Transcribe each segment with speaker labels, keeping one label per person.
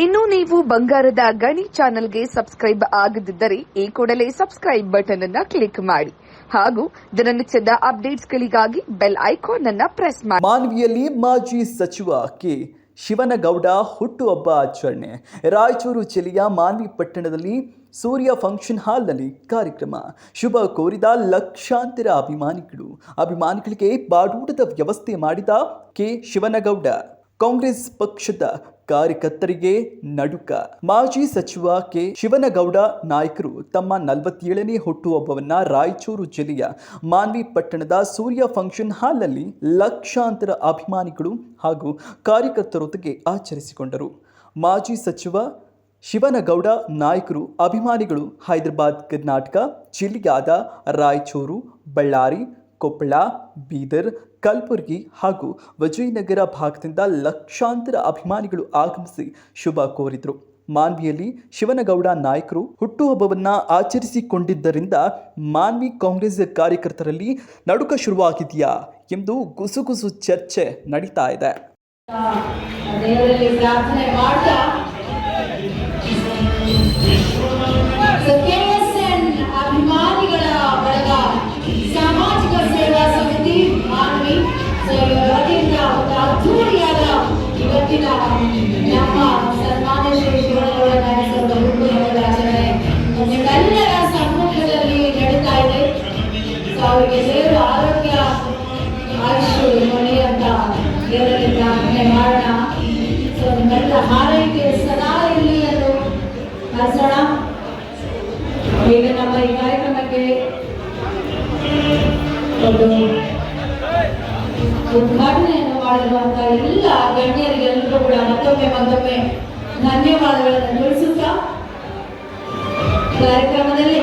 Speaker 1: ಇನ್ನು ನೀವು ಬಂಗಾರದ ಗಣಿ ಚಾನೆಲ್ಗೆ ಸಬ್ಸ್ಕ್ರೈಬ್ ಆಗದಿದ್ದರೆ ಈ ಕೂಡಲೇ ಸಬ್ಸ್ಕ್ರೈಬ್ ಬಟನ್ ಅನ್ನ ಕ್ಲಿಕ್ ಮಾಡಿ. ಹಾಗೂ ದಿನನಿತ್ಯದ ಅಪ್ಡೇಟ್ಸ್ಗಳಿಗಾಗಿ ಬೆಲ್ ಐಕಾನ್ ಅನ್ನ ಪ್ರೆಸ್ ಮಾಡಿ.
Speaker 2: ಮಾನ್ವಿಯಲ್ಲಿ ಮಾಜಿ ಸಚಿವ ಕೆ. ಶಿವನಗೌಡ ಹುಟ್ಟುಹಬ್ಬ ಆಚರಣೆ. ರಾಯಚೂರು ಜಿಲ್ಲೆಯ ಮಾನ್ವಿ ಪಟ್ಟಣದಲ್ಲಿ ಸೂರ್ಯ ಫಂಕ್ಷನ್ ಹಾಲ್ನಲ್ಲಿ ಕಾರ್ಯಕ್ರಮ. ಶುಭ ಕೋರಿದ ಲಕ್ಷಾಂತರ ಅಭಿಮಾನಿಗಳು. ಅಭಿಮಾನಿಗಳಿಗೆ ಬಾಡೂಟದ ವ್ಯವಸ್ಥೆ ಮಾಡಿದ ಕೆ. ಶಿವನಗೌಡ. ಕಾಂಗ್ರೆಸ್ ಪಕ್ಷದ ಕಾರ್ಯಕರ್ತರಿಗೆ ನಡುಕ. ಮಾಜಿ ಸಚಿವ ಕೆ. ಶಿವನಗೌಡ ನಾಯಕರು ತಮ್ಮ ನಲವತ್ತೇಳನೇ ಹುಟ್ಟುಹಬ್ಬವನ್ನ ರಾಯಚೂರು ಜಿಲ್ಲೆಯ ಮಾನ್ವಿ ಪಟ್ಟಣದ ಸೂರ್ಯ ಫಂಕ್ಷನ್ ಹಾಲ್ನಲ್ಲಿ ಲಕ್ಷಾಂತರ ಅಭಿಮಾನಿಗಳು ಹಾಗೂ ಕಾರ್ಯಕರ್ತರೊಂದಿಗೆ ಆಚರಿಸಿಕೊಂಡರು. ಮಾಜಿ ಸಚಿವ ಶಿವನಗೌಡ ನಾಯಕರು ಅಭಿಮಾನಿಗಳು ಹೈದರಾಬಾದ್, ಕರ್ನಾಟಕ, ಜಿಲ್ಲೆಯಾದ ರಾಯಚೂರು, ಬಳ್ಳಾರಿ, ಕೊಪ್ಪಳ, ಬೀದರ್ ಕಲಬುರಗಿ ಹಾಗೂ ವಿಜಯನಗರ ಭಾಗದಿಂದ ಲಕ್ಷಾಂತರ ಅಭಿಮಾನಿಗಳು ಆಗಮಿಸಿ ಶುಭ ಕೋರಿದರು. ಮಾನ್ವಿಯಲ್ಲಿ ಶಿವನಗೌಡ ನಾಯಕರು ಹುಟ್ಟುಹಬ್ಬವನ್ನು ಆಚರಿಸಿಕೊಂಡಿದ್ದರಿಂದ ಮಾನ್ವಿ ಕಾಂಗ್ರೆಸ್ ಕಾರ್ಯಕರ್ತರಲ್ಲಿ ನಡುಕ ಶುರುವಾಗಿದೆಯಾ ಎಂದು ಗುಸುಗುಸು ಚರ್ಚೆ ನಡೀತಾ ಇದೆ.
Speaker 3: ಪ್ರಾರ್ಥನೆ ಈಗ ನಮ್ಮ ಈ ಕಾರ್ಯಕ್ರಮಕ್ಕೆ ಒಂದು ಉದ್ಘಾಟನೆಯನ್ನು ಮಾಡಿರುವಂತಹ ಎಲ್ಲ ಗಣ್ಯರಿಗೆಲ್ಲರೂ ಕೂಡ ಮತ್ತೊಮ್ಮೆ ಮತ್ತೊಮ್ಮೆ ಧನ್ಯವಾದಗಳನ್ನು ತಿಳಿಸುತ್ತಾ ಕಾರ್ಯಕ್ರಮದಲ್ಲಿ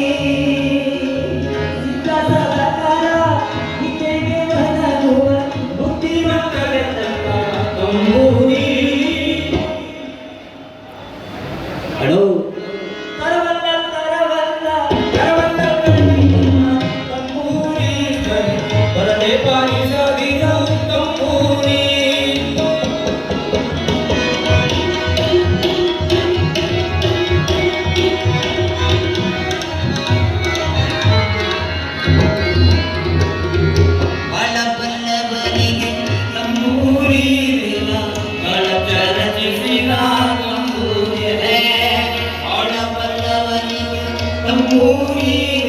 Speaker 4: Hello. amor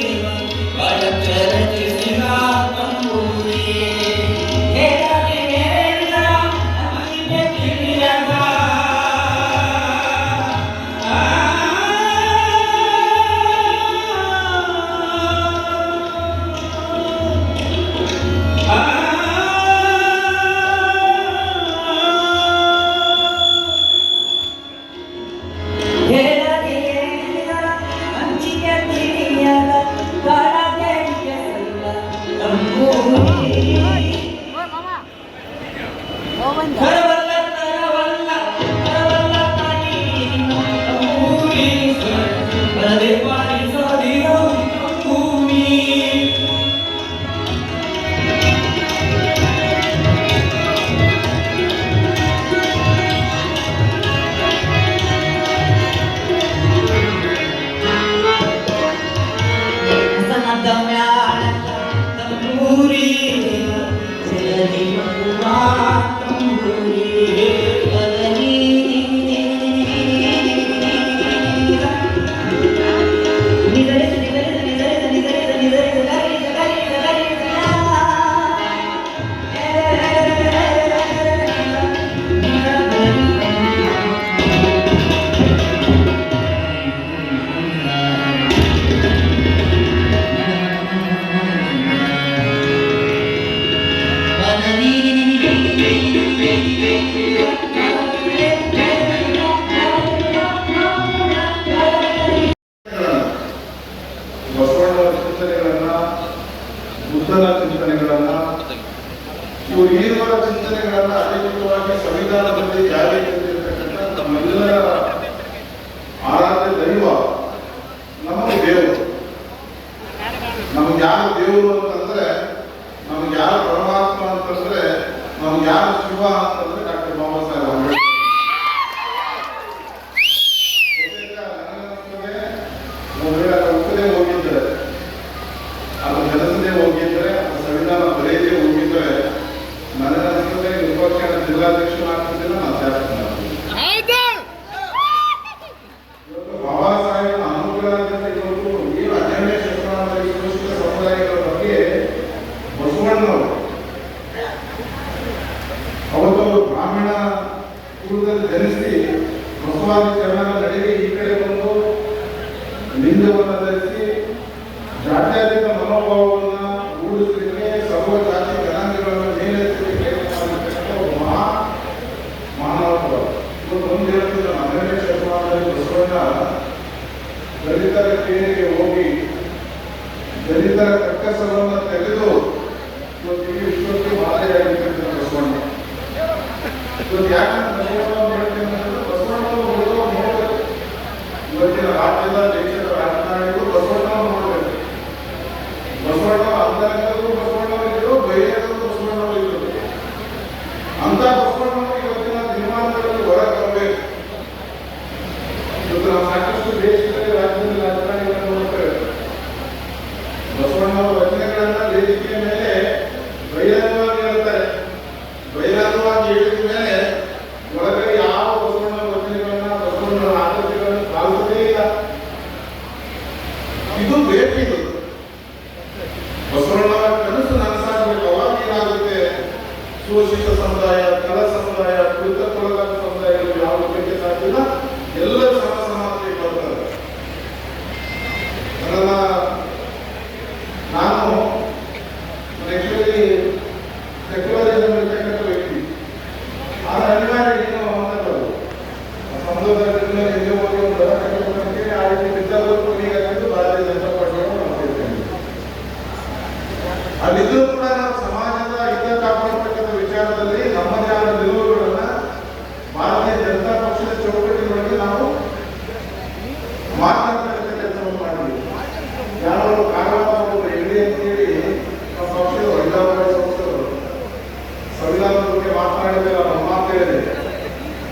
Speaker 4: ಮಂದಿರದಲ್ಲಿ ಜಾರಿ ಇರ್ತಕ್ಕಂಥ ತಮ್ಮೆಲ್ಲರ ಆರಾಧನೆ ದೈವ ನಮಗೆ ದೇವರು. ನಮ್ಗೆ ಯಾರು
Speaker 5: ದೇವರು ಅಂತಂದ್ರೆ, ನಮ್ಗೆ ಯಾರು ಪರಮಾತ್ಮ ಅಂತಂದ್ರೆ, ನಮ್ಗೆ ಯಾರು ಶಿವ ಅಂತ ಲಿಂಗವನ್ನು ಧರಿಸಿ ಜಾತ್ಯತೀತ ಮನೋಭಾವವನ್ನು ರೂಢಿಸಲಿಕ್ಕೆ ಸರ್ವ ಜಾತಿ ಜನಾಂಗಗಳನ್ನು ಮೇಲೆತ್ತಲಿಕ್ಕೆ ಮಹಾ ಮಾನವ ಇವತ್ತು ಒಂದು ಹೇಳ್ತಿದ್ದ ಹನ್ನೆರಡನೇ ಶತಮಾನದಲ್ಲಿ ಬಸವಣ್ಣ ದಲಿತರ ಕೇರಿಗೆ ಹೋಗಿ ದಲಿತರ ಕಕ್ಕಸವನ್ನು ತೆಗೆದು ಇವತ್ತು ಇಡೀ ವಿಶ್ವಕ್ಕೆ ಮಾದರಿಯಾಗಿರ್ತಕ್ಕಂಥ ಬಸವಣ್ಣ. ಇವತ್ತು ಯಾಕಂದ್ರೆ ಬಸವಣ್ಣ ಇವತ್ತಿನ ರಾಜ್ಯದ ಬಸವಣ್ಣವರ ವಚನಗಳನ್ನ ವೇದಿಕೆಯ ಮೇಲೆ ಬಹಿರಂಗವಾಗಿ ಹೇಳ್ತಾರೆ. ಬಹಿರಂಗವಾಗಿ ಹೇಳಿದ ಮೇಲೆ ಒಳಗಡೆ ಯಾವ ಬಸವಣ್ಣ ವಚನಗಳನ್ನ ಬಸವಣ್ಣನ ಆದರ್ಶಗಳನ್ನು ಪಾಲಿಸದೇ ಇಲ್ಲ. ಇದು ಬೇಕಿದು. ಬಸವಣ್ಣವರ ಕನಸು ನನಸಾಗಬೇಕು ಅವಾಗ ಏನಾಗುತ್ತೆ? ಶೋಷಿತ ಸಮುದಾಯ ಕಲ ಸಮುದಾಯ ಕೃತಕ್ಕೊಳಗಾದ ಸಮುದಾಯಗಳು ಯಾವ ಬೇಕೆ ಸಾಧ್ಯಲ್ಲ ಎಲ್ಲ ಸಮ ಬರ್ತಾರೆ Aquele ಬಗ್ಗೆ ಮಾತನಾಡಿದ್ರೆ ನಮ್ಮ ಮಾತು ಹೇಳಿದೆ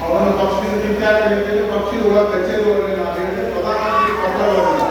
Speaker 5: ಅವನ ಪಕ್ಷದಿಂದ ಕಿತ್ತಾಡಿ ಅಂತೇಳಿ ಪಕ್ಷದ ಒಳಗೆ ಕಚೇರಿ ಒಳಗೆ ನಾನು ಹೇಳಿದೆ ಪ್ರಧಾನಮಂತ್ರಿ ಪತ್ರ ಬರೆದಿದ್ದೆ